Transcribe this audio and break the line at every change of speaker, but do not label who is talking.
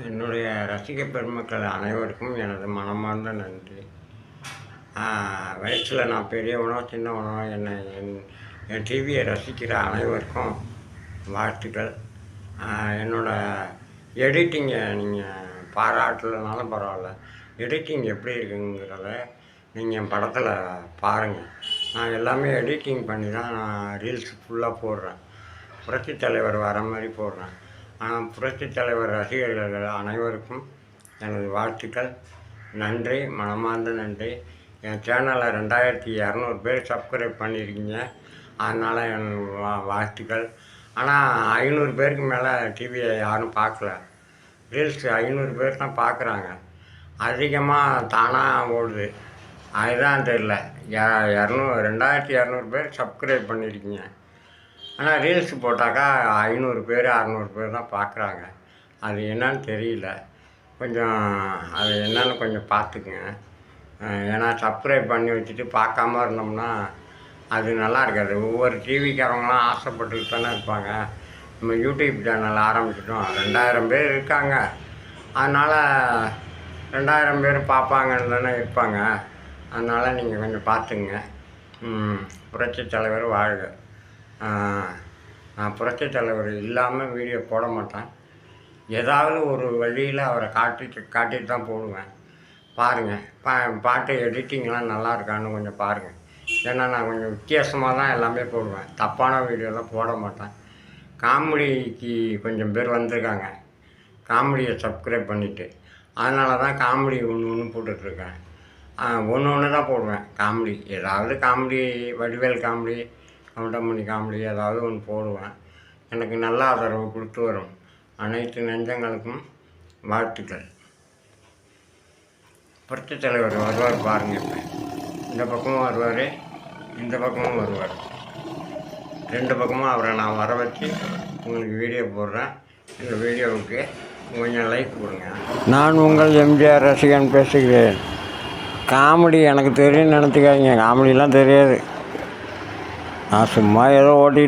என்னுடைய ரசிக பெருமக்கள் அனைவருக்கும் எனது மனமார்ந்த நன்றி. வயசில் நான் பெரியவனோ சின்னவனோ என்னை என் என் டிவியை ரசிக்கிற அனைவருக்கும் வாழ்த்துக்கள். என்னோடய எடிட்டிங்கை நீங்கள் பாராட்டலனாலும் பரவாயில்ல. எடிட்டிங் எப்படி இருக்குங்கிறத நீங்கள் என் படத்தில் பாருங்கள் நான் எல்லாமே எடிட்டிங் பண்ணி தான் நான் ரீல்ஸ் ஃபுல்லாக போடுறேன். புரட்சி தலைவர் வர மாதிரி போடுறேன். ஆனால் புரட்சி தலைவர் ரசிகர்கள் அனைவருக்கும் எனது வாழ்த்துக்கள். நன்றி மனமார்ந்த நன்றி. என் சேனலை ரெண்டாயிரத்தி இரநூறு பேர் சப்ஸ்கிரைப் பண்ணியிருக்கீங்க. அதனால் என் வா வாழ்த்துக்கள். ஆனால் ஐநூறு பேருக்கு மேலே டிவியை யாரும் பார்க்கல. ரீல்ஸ் ஐநூறு பேர் தான் பார்க்குறாங்க. அதிகமாக தானாக ஓடுது. அதுதான் தெரில இரநூறு ரெண்டாயிரத்தி இரநூறு பேர் சப்ஸ்கிரைப் பண்ணியிருக்கீங்க. ஆனால் ரீல்ஸ் போட்டாக்கா ஐநூறு பேர் அறநூறு பேர் தான் பார்க்குறாங்க அது என்னன்னு தெரியல. கொஞ்சம் அது என்னன்னு கொஞ்சம் பார்த்துக்குங்க ஏன்னா சப்ஸ்கிரைப் பண்ணி வச்சுட்டு பார்க்காம இருந்தோம்னா அது நல்லா இருக்காது. ஒவ்வொரு டிவிக்காரவங்களாம் ஆசைப்பட்டுட்டு தானே இருப்பாங்க. நம்ம யூடியூப் சேனல் ஆரம்பிச்சிட்டோம். ரெண்டாயிரம் பேர் இருக்காங்க. அதனால் ரெண்டாயிரம் பேர் பார்ப்பாங்கன்னு தானே இருப்பாங்க. அதனால் நீங்கள் கொஞ்சம் பார்த்துங்க புரட்சி தலைவர் வாழ்க. நான் புரட்சித் தலைவர் இல்லாமல் வீடியோ போட மாட்டேன். ஏதாவது ஒரு வழியில் அவரை காட்டிட்டு காட்டிட்டு தான் போடுவேன். பாருங்கள் பா பாட்டு எடிட்டிங்லாம் நல்லா இருக்கான்னு கொஞ்சம் பாருங்கள் ஏன்னா நான் கொஞ்சம் வித்தியாசமாக தான் எல்லாமே போடுவேன். தப்பான வீடியோலாம் போட மாட்டேன். காமெடிக்கு கொஞ்சம் பேர் வந்திருக்காங்க. காமெடியை சப்ஸ்கிரைப் பண்ணிவிட்டு அதனால தான் காமெடி ஒன்று ஒன்று போட்டுட்ருக்கேன் ஒன்று ஒன்று தான் போடுவேன். காமெடி ஏதாவது comedy Vadivel comedy Goundamani comedy ஏதாவது ஒன்று போடுவேன். எனக்கு நல்ல ஆதரவு கொடுத்து வரும். அனைத்து நெஞ்சங்களுக்கும் வாழ்த்துக்கள். புரட்சித் தலைவர் வருவார் பாருங்கள் இப்போ. இந்த பக்கமும் வருவார் இந்த பக்கமும் வருவார். ரெண்டு பக்கமும் அவரை நான் வர வச்சு உங்களுக்கு வீடியோ போடுறேன். இந்த வீடியோவுக்கு கொஞ்சம் லைக் கொடுங்க. நான் உங்கள் எம்ஜிஆர் ரசிகன் பேசுகிறேன். காமெடி எனக்கு தெரியும்னு நினச்சிக்காதீங்க. காமெடிலாம் தெரியாது. நான் சும்மா ஏதோ ஓட்டி